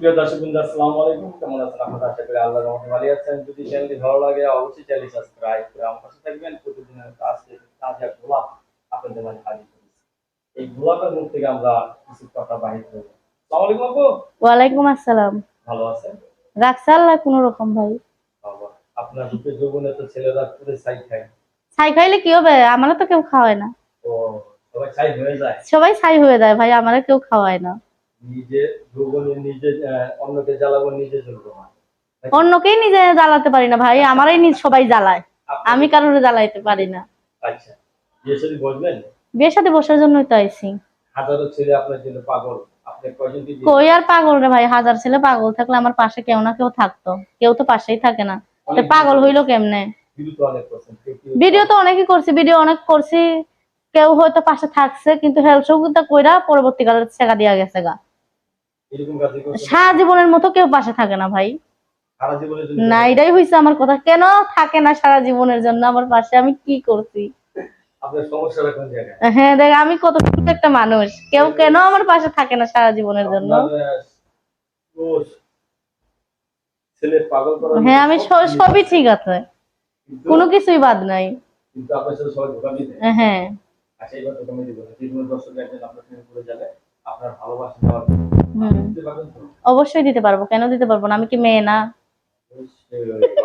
প্রিয় দর্শক বৃন্দ আসসালামু আলাইকুম। কেমন আছেন? আপনারা আশা করি আল্লাহর রহমতে ভালো আছেন। যদি চ্যানেলটি ভালো লাগে অবশ্যই চ্যানেলটি সাবস্ক্রাইব করে আমার পাশে থাকবেন। প্রতিদিনের আজকে তাজা গোলাপ আপনাদের মাঝে হাজির করেছি। এই গোলাপের মুখ থেকে আমরা কিছু কথা বাহির করব। আসসালামু আলাইকুম আপু। ওয়ালাইকুম আসসালাম। ভালো আছেন? রাখছে আল্লাহ কোনো রকম ভাই আপনার রূপে যৌবনে তো ছেলেরা পুরো ছাই খায়। ছাই খাইলে কি হবে? আমারও তো কেউ খাওয়ায় না। তো সবাই ছাই হয়ে যায়। সবাই ছাই হয়ে যায় ভাই আমারও কেউ খাওয়ায় না। নিজে যৌবনে নিজে অন্যকে জ্বালাবো নিজে জ্বলবো না। অন্যকেই নিজে জ্বালাতে পারি না ভাই আমারই নিজ সবাই জ্বালায়। আমি কারোর জ্বালাইতে পারি না। আচ্ছা। বিয়ে সাথে বসবেন? বিয়ের সাথে বসার জন্যই তো আইছি। হাজারো ছেলে আপনার জন্য পাগল। কই আর পাগল রে ভাই হাজার ছেলে পাগল থাকলে আমার পাশে কেউ না কেউ থাকতো। কেউ তো পাশেই থাকে না। পাগল হইল কেমনে? ভিডিও তো অনেকই করছি ভিডিও অনেক করছি। কেউ হয়তো পাশে থাকছে কিন্তু হেল্প কইরা পরবর্তীকালে ছেকা দিয়া গেছে গা। সারা জীবনের মতো কেউ পাশে থাকে না ভাই। না এটাই হয়েছে আমার কথা। কেন থাকে না সারা জীবনের জন্য আমার পাশে? আমি কি করছি? হ্যাঁ দেখ আমি কত একটা মানুষ। কেউ কেন আমার পাশে থাকে না সারা জীবনের জন্য? হ্যাঁ আমি সবই ঠিক আছে। কোনো কিছুই বাদ নাই। হ্যাঁ। আচ্ছা এবার দর্শক একজন আপনার সঙ্গে যাবে। আপনার ভালোবাসা দেওয়ার দিতে পারবেন তো? অবশ্যই দিতে পারব। কেন দিতে পারব না? আমি কি মেয়ে না?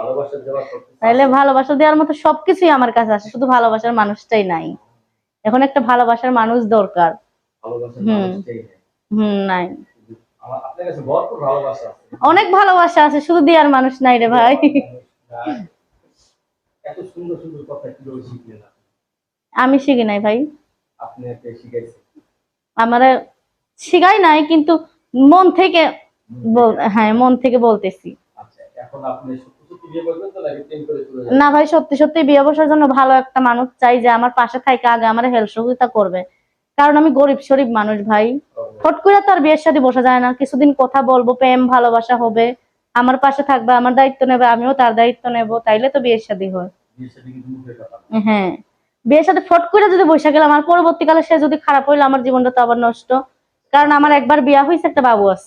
ভালোবাসা দেওয়ার তাইলে ভালোবাসা দেওয়ার মতো সবকিছুই আমার কাছে আছে। শুধু ভালোবাসার মানুষটাই নাই। এখন একটা ভালোবাসার মানুষ দরকার। ভালোবাসা হুম। মানুষটাই হুম নাই। অনেক ভালোবাসা আছে। শুধু দেওয়ার মানুষ নাই রে ভাই। এত সুন্দর সুন্দর কথা কীভাবে শিখলেন আপনি? আমি শিখি নাই ভাই। আপনি আমার শিখাই নাই কিন্তু মন থেকে হ্যাঁ মন থেকে বলতেছি। আচ্ছা না ভাই সত্যি সত্যি বিয়ে বসার জন্য ভালো একটা মানুষ চাই যে আমার পাশে থাকে আগে আমার হেল্প সহযোগিতা করবে। কারণ আমি গরিব শরীফ মানুষ ভাই। হট করে তো আর বিয়ের সাথে বসা যায় না। কিছুদিন কথা বলব প্রেম ভালোবাসা হবে। আমার পাশে থাকবে আমার দায়িত্ব নেবে আমিও তার দায়িত্ব নেব। তাইলে তো বিয়ের হয়। সাথে না। হ্যাঁ। বিয়ের সাথে ফট করে যদি বসে গেলাম আমার পরবর্তীকালে সে যদি খারাপ হইল আমার জীবনটা তো আবার নষ্ট। কারণ আমার একবার বিয়া হয়েছে একটা বাবু আছে।